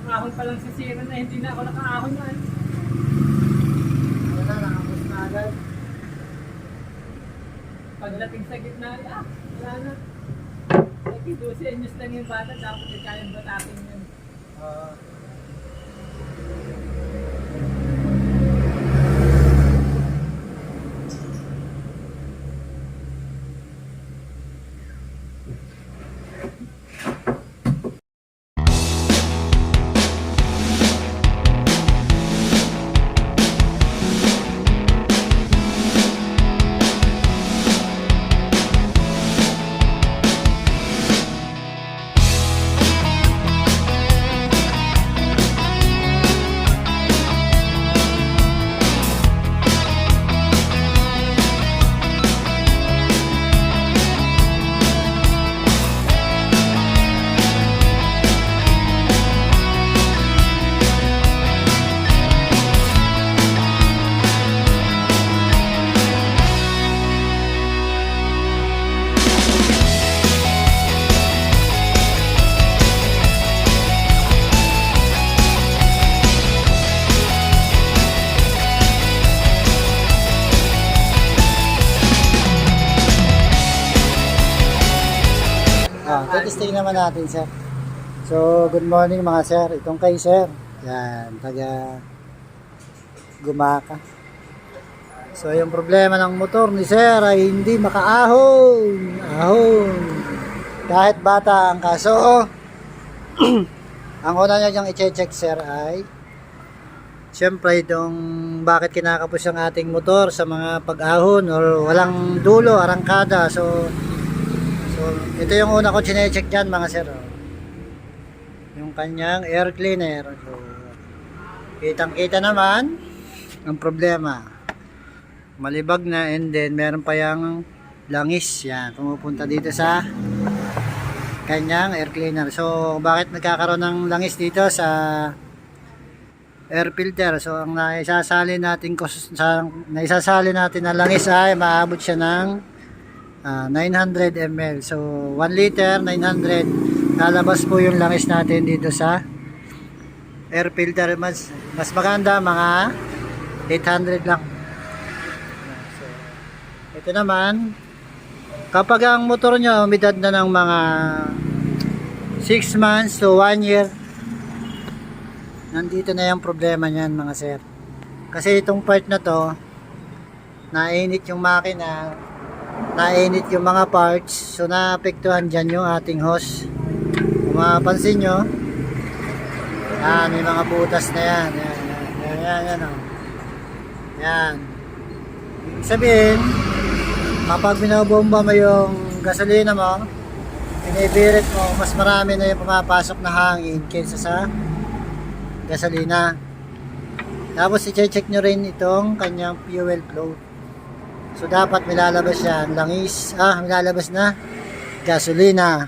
nakahon pa lang sa sira na hindi na ako nakaahon na. Wala, nakapos na agad. Pagdating sa gitna, ah, wala na. Nagkidusi anyos lang yung bata, tapos ay kayang batakin yun. Ah. Testing naman natin, sir. So, good morning mga sir. Itong kay sir. Yan, taga gumaka. So, yung problema ng motor ni sir ay hindi makaahon. Ahon. Kahit bata ang kaso. ang una niya diyang i-check sir ay Siyempre, itong bakit kinakapos ang ating motor sa mga pag-ahon or walang dulo, arangkada. So, So, ito yung una ko chinecheck dyan mga sir. oh. Yung kanyang air cleaner. So, kitang kita naman ang problema. Malibag na and then meron pa yung langis. Yan, pumupunta dito sa kanyang air cleaner. So, bakit nagkakaroon ng langis dito sa air filter? So, ang naisasali natin, sa, naisasali natin na langis ay maabot siya ng Ah, 900 ml. So, 1 liter, 900. Lalabas po yung langis natin dito sa air filter. Mas, mas maganda, mga 800 lang. So, ito naman, kapag ang motor nyo umidad na ng mga 6 months to 1 year, nandito na yung problema niyan mga sir. Kasi itong part na to, nainit yung makina, nainit yung mga parts. So naapektuhan dyan yung ating hose. Kung mapapansin nyo yan may mga butas na yan. Yan yan yan, yan, oh. yan. Sabihin kapag binabomba mo yung gasolina mo binibirit mo mas marami na yung pumapasok na hangin kaysa sa gasolina. Tapos i-check nyo rin itong kanyang fuel flow So dapat milalabas siya ang langis, ah, milalabas na gasolina.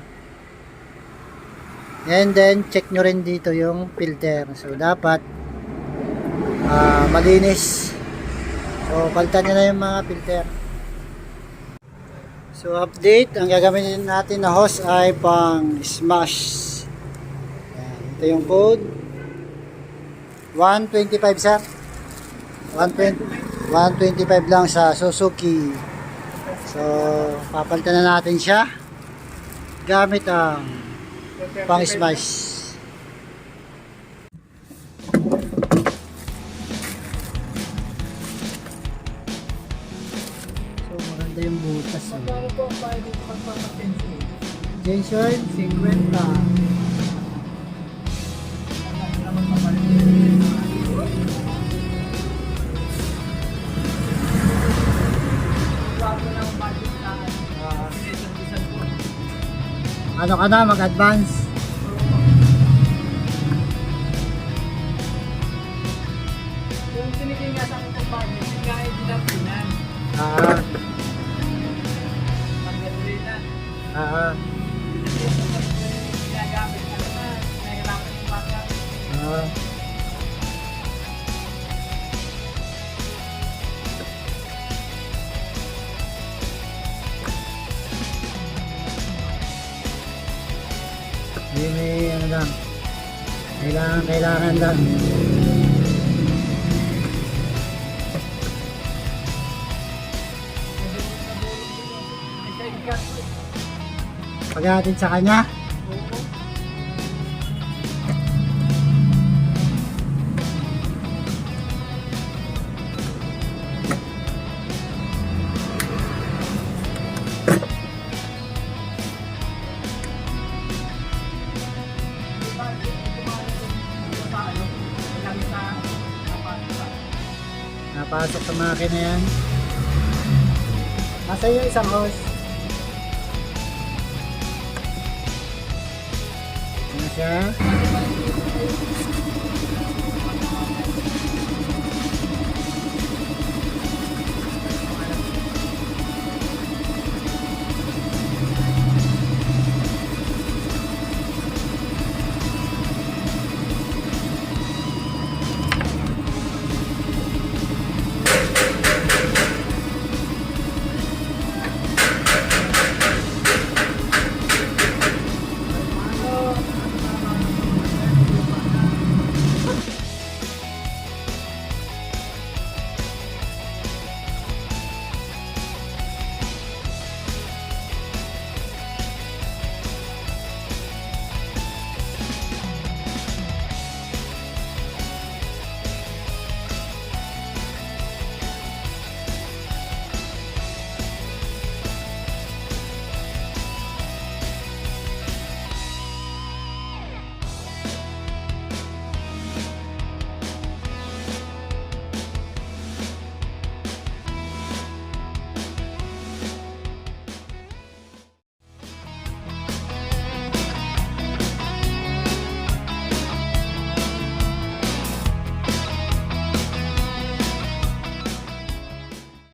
And then check nyo rin dito yung filter. So dapat ah, malinis. So palitan nyo na yung mga filter. So update, ang gagamitin natin na hose ay pang smash. Yan, ito yung code. 125 sir. 120. 125 lang sa Suzuki. So, papalitan na natin siya gamit ang pang smash. So, maganda yung butas. Eh. Ward, 50. Ano ka na, mag-advance. Yung tinitingin nga sa akin budget, yung pinan. Ah, Pag-gasolina. ah, may ano lang. Kailangan, kailangan lang. Pagdating sa kanya, napasok sa makina yan. Nasa iyo isang hose. Ano siya?